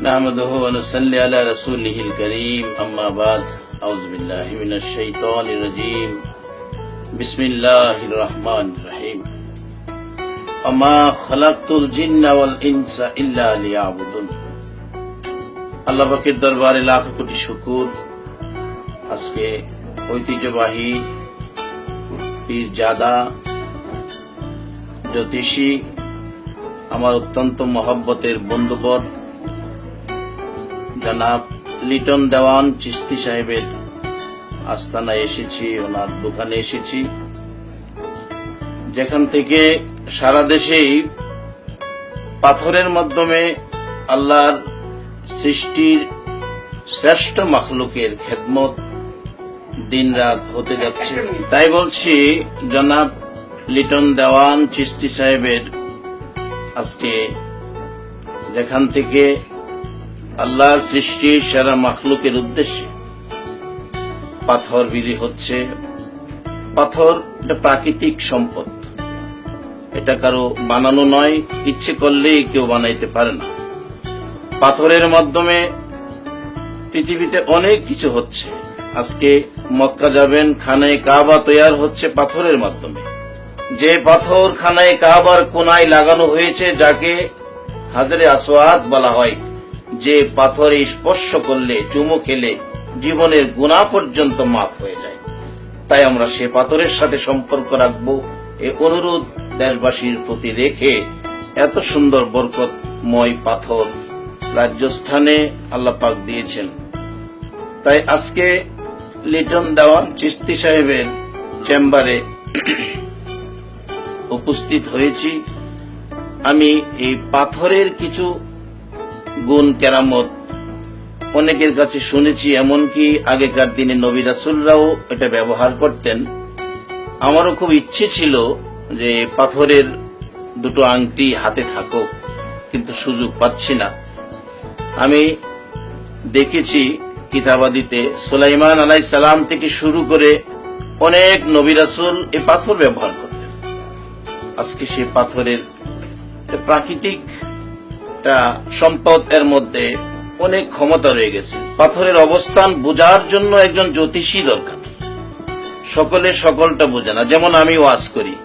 نحمده ونصلي على رسوله الكريم أما بعد أعوذ بالله من الشيطان الرجيم بسم الله الرحمن الرحيم وما خلقت الجن والإنس إلا ليعبدون আল্লাহ পাকের দরবারে লাখ কোটি শুকুর আজকে ঐতিহ্যবাহী পীর জাদা জ্যোতিষী আমার অত্যন্ত মহব্বতের বন্ধুবর জনাব লিটন দেওয়ান চিস্তি সাহেবের আস্তানায় এসেছি, ওনার দোকানে এসেছি। যেখান থেকে সারা দেশেই পাথরের মাধ্যমে আল্লাহর সৃষ্টির শ্রেষ্ঠ মাখলুকের খেদমত দিন রাত হতে যাচ্ছে। তাই বলছি, জনাব লিটন দেওয়ান চিস্তি সাহেবের আজকে যেখান থেকে আল্লাহ সৃষ্টির সারা মাখলুকের উদ্দেশ্যে। পাথর বিলি হচ্ছে। পাথর এটা প্রাকৃতিক সম্পদ। এটা কারও বানানো নয়, ইচ্ছে করলেই কেউ বানাইতে পারে না। পাথরের মাধ্যমে পৃথিবীতে অনেক কিছু হচ্ছে। আজকে মক্কা যাবেন, খানায় কাবা তৈয়ার হচ্ছে পাথরের মাধ্যমে। যে পাথর খানায় কাবার কোনায় লাগানো হয়েছে, যাকে হাজারে আসোয়াদ বলা হয়। যে পাথরে স্পর্শ করলে, চুমু খেলে জীবনের গুণা পর্যন্ত মাফ হয়ে যায়। তাই আমরা সে পাথরের সাথে সম্পর্ক রাখব। এ অনুরোধ দেশবাসীর প্রতি রেখে এত সুন্দর বরকতময় পাথর রাজ্যস্থানে আল্লাহ পাক দিয়েছেন। তাই আজকে লিটন দেওয়ান চিস্তি সাহেবের চেম্বারে উপস্থিত হয়েছি। আমি এই পাথরের কিছু গুণ কেরামত। অনেকের কাছে শুনেছি এমনকি আগেকার দিনে নবী রাসুলরাও এটা ব্যবহার করতেন। আমারও খুব ইচ্ছে ছিল যে পাথরের দুটো আংটি হাতে থাকুক, কিন্তু সুযোগ পাচ্ছি না। আমি দেখেছি কিতাবাদিতে সুলাইমান আলাই সালাম থেকে শুরু করে অনেক নবী রাসুল এ পাথর ব্যবহার করতেন। আজকে সে পাথরের প্রাকৃতিক একটা সম্পদ এর মধ্যে অনেক ক্ষমতা রয়ে গেছে। পাথরের অবস্থান বোঝার জন্য একজন জ্যোতিষী দরকার। সকলে সকলটা বোঝে না। যেমন আমি ওয়াজ করি।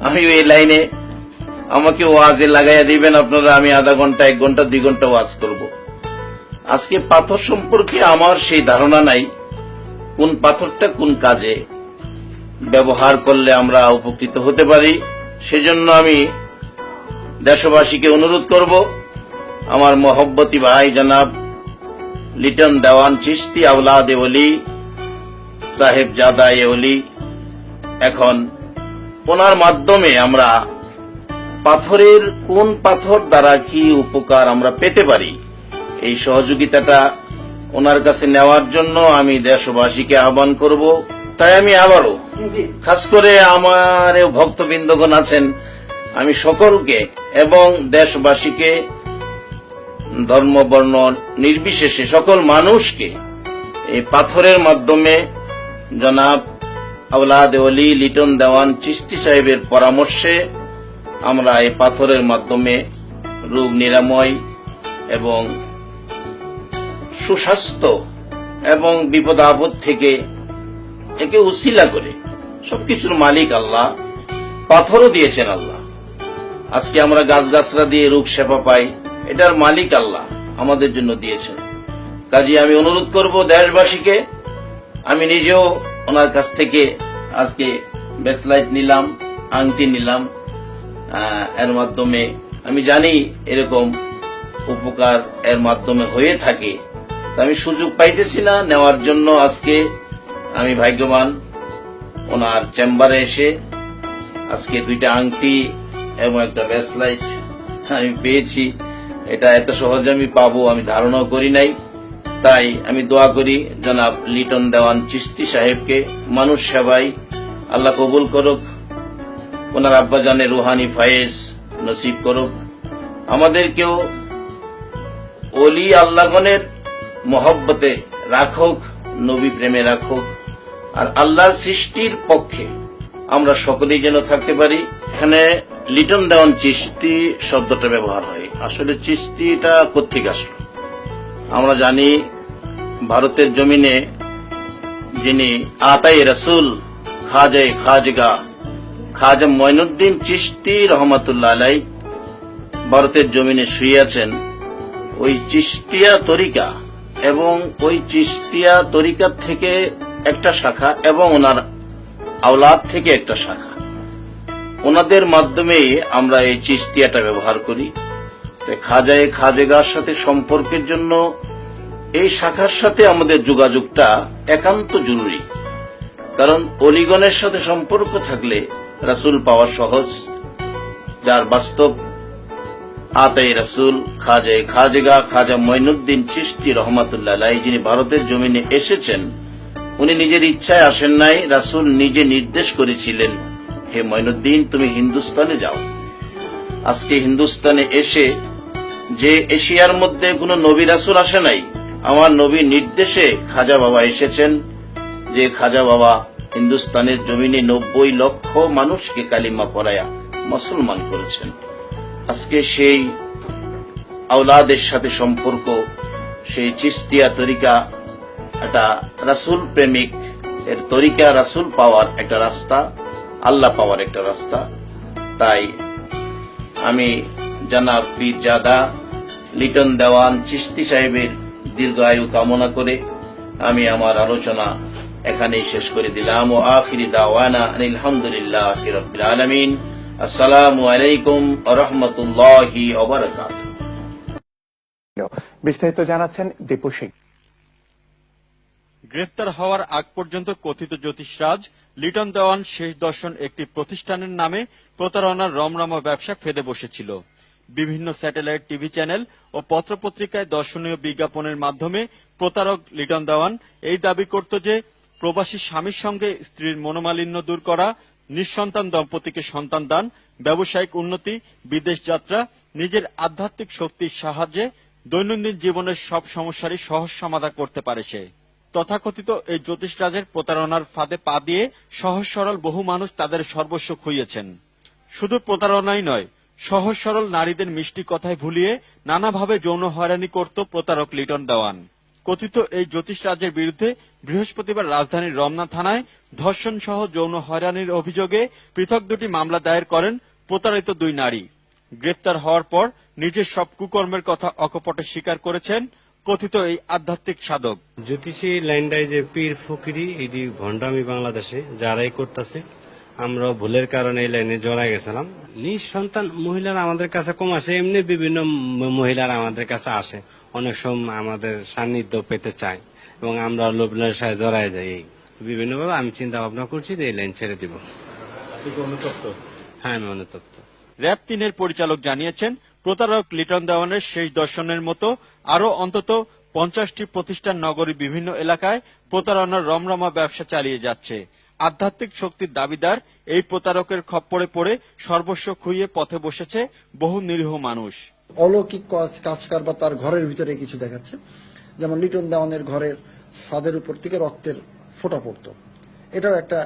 আমি এই লাইনে আমাকে ওয়াজে লাগাইয়া দিবেন আপনারা, আমি আধা ঘণ্টা, এক ঘণ্টা, দুই ঘণ্টা ওয়াজ করব। আজকে পাথর সম্পর্কে আমার সেই ধারণা নাই। কোন পাথরটা কোন কাজে ব্যবহার করলে আমরা উপকৃত হতে পারি, সেজন্য আমি দেশবাসীকে অনুরোধ করব। আমার মহব্বতী ভাই জনাব লিটন দেওয়ান চিস্তি আউলাদ ওলি সাহেব জাদা এ ওলি। এখন ওনার মাধ্যমে আমরা পাথরের কোন পাথর দ্বারা কি উপকার আমরা পেতে পারি? এই সহযোগিতাটা ওনার কাছে নেওয়ার জন্য আমি দেশবাসীকে আহ্বান করব। তাই আমি আবারও খাস করে আমার ভক্তবৃন্দগণ আছেন আমি সকলকে এবং দেশবাসীকে ধর্ম, বর্ণ নির্বিশেষে সকল মানুষকে এই পাথরের মাধ্যমে জনাব আওলাদ অলি লিটন দেওয়ান চিস্তি সাহেবের পরামর্শে আমরা এই পাথরের মাধ্যমে রোগ নিরাময় এবং সুস্বাস্থ্য এবং বিপদ আপদ থেকে একে উসিলা করে সবকিছুর মালিক আল্লাহ, পাথরও দিয়েছেন আল্লাহ। আজকে আমরা গাছগাছরা দিয়ে রোগ সেবা পাই। এটার মালিক আল্লাহ আমাদের জন্য দিয়েছেন। কাজে আমি অনুরোধ করব দেশবাসীকে, আমি নিজেও ওনার কাছ থেকে আজকে বেসলাইট নিলাম, আংটি নিলাম এর মাধ্যমে আমি জানি এরকম উপকার এর মাধ্যমে হয়ে থাকে। আমি সুযোগ পাইতেছি না, নেওয়ার জন্য আজকে আমি ভাগ্যবান ওনার চেম্বারে এসে আজকে দুইটা আংটি এবং একটা ব্যাসলাইট আমি পেয়েছি। এটা এত সহজে আমি পাবো, আমি ধারণাও করি নাই। তাই আমি দোয়া করি, জনাব লিটন দেওয়ান চিস্তি সাহেবকে, মানুষ সেবাই, আল্লাহ কবুল করুক, ওনার আব্বাজানের রুহানি ফায়েজ নসিব করুক। আমাদেরকেও অলি আল্লাহগণের মহব্বতে রাখুক, নবী প্রেমে রাখুক। আর আল্লাহর সৃষ্টির পক্ষে আমরা সকলেই যেন থাকতে পারি। এখানে লিটন দেওয়ান চিস্তি শব্দটা ব্যবহার হয়। আসলে চিস্তিটা কোথেকে আসলো? আমরা জানি ভারতের জমিনে যিনি আতাই রসুল খাজাই খাজগা, খাজা মঈনুদ্দিন চিশতি রহমতুল্লাহ আলাই ভারতের জমিনে শুয়েছেন। ওই চিস্তিয়া তরিকা এবং ওই চিস্তিয়া তরিকা থেকে একটা শাখা এবং ওনার আওলাদ থেকে একটা শাখা। ওনাদের মাধ্যমেই আমরা এই চিস্তিয়াটা ব্যবহার করি। খাজায়ে খাজেগার সাথে সম্পর্কের জন্য এই শাখার সাথে আমাদের যোগাযোগটা একান্ত জরুরি। কারণ অলিগণের সাথে সম্পর্ক থাকলে রাসূল পাওয়া সহজ। যার বাস্তব, আতাই রাসূল, খাজায়ে খাজেগা, খাজা মঈনুদ্দিন চিশতি রহমাতুল্লাহ যিনি ভারতের জমিনে এসেছেন, উনি নিজের ইচ্ছায় আসেন নাই, রাসূল নিজে নির্দেশ করেছিলেন, হে মঈনুদ্দিন, তুমি হিন্দুস্তানে যাও। আজকে হিন্দুস্তানে এসে যে এশিয়ার মধ্যে কোনো নবী রাসুল আসে নাই, আমার নবী নির্দেশে খাজা বাবা এসেছেন, যে খাজা বাবা হিন্দুস্তানের জমিনে নব্বই লক্ষ মানুষকে কালিমা পড়ায়া মুসলমান করেছেন। আজকে সেই আওলাদের সাথে সম্পর্ক, সেই চিস্তিয়া তরিকা, একটা রাসুল প্রেমিক, এর তরিকা রাসুল পাওয়ার একটা রাস্তা, আল্লাহ পাওয়ার একটা রাস্তা। তাই আমি জানাব পীর জাদা লিটন দেওয়ান চিস্তি সাহেবের দীর্ঘ আয়ু কামনা করে আমি আমার আলোচনা এখানেই শেষ করে দিলাম। ও আখিরি দাওয়ানা আলহামদুলিল্লাহ রবিল আলমিন। আসসালামু আলাইকুম রহমতুল্লাহি ওবরাকাত বিস্তারিত জানাচ্ছেন দীপু সিং। গ্রেফতার হওয়ার আগ পর্যন্ত কথিত জ্যোতিষরাজ লিটন দেওয়ান শেষ দর্শন একটি প্রতিষ্ঠানের নামে প্রতারণার রমরমা ব্যবসা ফেদে বসেছিল। বিভিন্ন স্যাটেলাইট টিভি চ্যানেল ও পত্রপত্রিকায় দর্শনীয় বিজ্ঞাপনের মাধ্যমে প্রতারক লিটন দেওয়ান এই দাবি করত যে প্রবাসী স্বামীর সঙ্গে স্ত্রীর মনোমালিন্য দূর করা, নিঃসন্তান দম্পতিকে সন্তান দান, ব্যবসায়িক উন্নতি, বিদেশ যাত্রা, নিজের আধ্যাত্মিক শক্তির সাহায্যে দৈনন্দিন জীবনের সব সমস্যারই সহজ সমাধান করতে পারে সে। তথাকথিত এই জ্যোতিষরাজের প্রতারণার ফাঁদে পা দিয়ে সহজ সরল বহু মানুষ তাদের সর্বস্ব খুইয়েছেন। শুধু প্রতারণাই নয় সহজ সরল নারীদের মিষ্টি কথায় ভুলিয়ে নানাভাবে যৌন হয়রানি করত প্রতারক লিটন দেওয়ান। কথিত এই জ্যোতিষরাজের বিরুদ্ধে বৃহস্পতিবার রাজধানীর রমনা থানায় ধর্ষণ সহ যৌন হয়রানির অভিযোগে পৃথক দুটি মামলা দায়ের করেন প্রতারিত দুই নারী। গ্রেপ্তার হওয়ার পর নিজের সব কুকর্মের কথা অকপটে স্বীকার করেছেন কথিত এই আধ্যাত্মিক সাধক। জ্যোতিষী লাইনটাই যে পীর ফকিরি এটি ভণ্ডামি বাংলাদেশে যারাই করতেছে আমরা ভুলের কারণে এই লাইনে জড়াই গেছিলাম। নিঃসন্তান মহিলারা আমাদের কাছে কম আসে এমনি বিভিন্ন মহিলারা আমাদের কাছে আসে। অনেক সময় আমাদের সান্নিধ্য পেতে চায় এবং আমরা লোভনের সাথে জড়াই যাই। এই বিভিন্নভাবে আমি চিন্তা ভাবনা করছি যে এই লাইন ছেড়ে দিব। হ্যাঁ আমি অনুতপ্ত। র্যাব তিনের পরিচালক জানিয়েছেন প্রতারক লিটন দেওয়ানের শেষ দর্শনের মতো আরও অন্তত পঞ্চাশটি প্রতিষ্ঠান নগরী বিভিন্ন এলাকায় প্রতারণার রমরমা ব্যবসা চালিয়ে যাচ্ছে। আধ্যাত্মিক শক্তির দাবিদার এই প্রতারকের খপ্পরে পড়ে সর্বস্ব খুইয়ে পথে বসেছে বহু নিরীহ মানুষ। অলৌকিক কাজ কারবার তার ঘরের ভিতরে কিছু দেখাচ্ছে। যেমন লিটন দেওয়ানের ঘরের ছাদের উপর থেকে রক্তের ফোঁটা পড়তো। এটাও একটা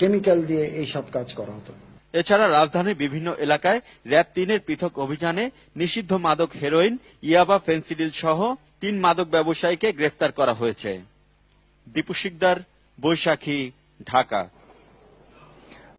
কেমিক্যাল দিয়ে এই সব কাজ করা হতো। এছাড়া রাজধানীর বিভিন্ন এলাকায় র্যাব তিনের পৃথক অভিযানে নিষিদ্ধ মাদক হেরোইন ইয়াবা ফেন্সিডিল সহ তিন মাদক ব্যবসায়ীকে গ্রেফতার করা হয়েছে। দীপু শিকদার বৈশাখী ঢাকা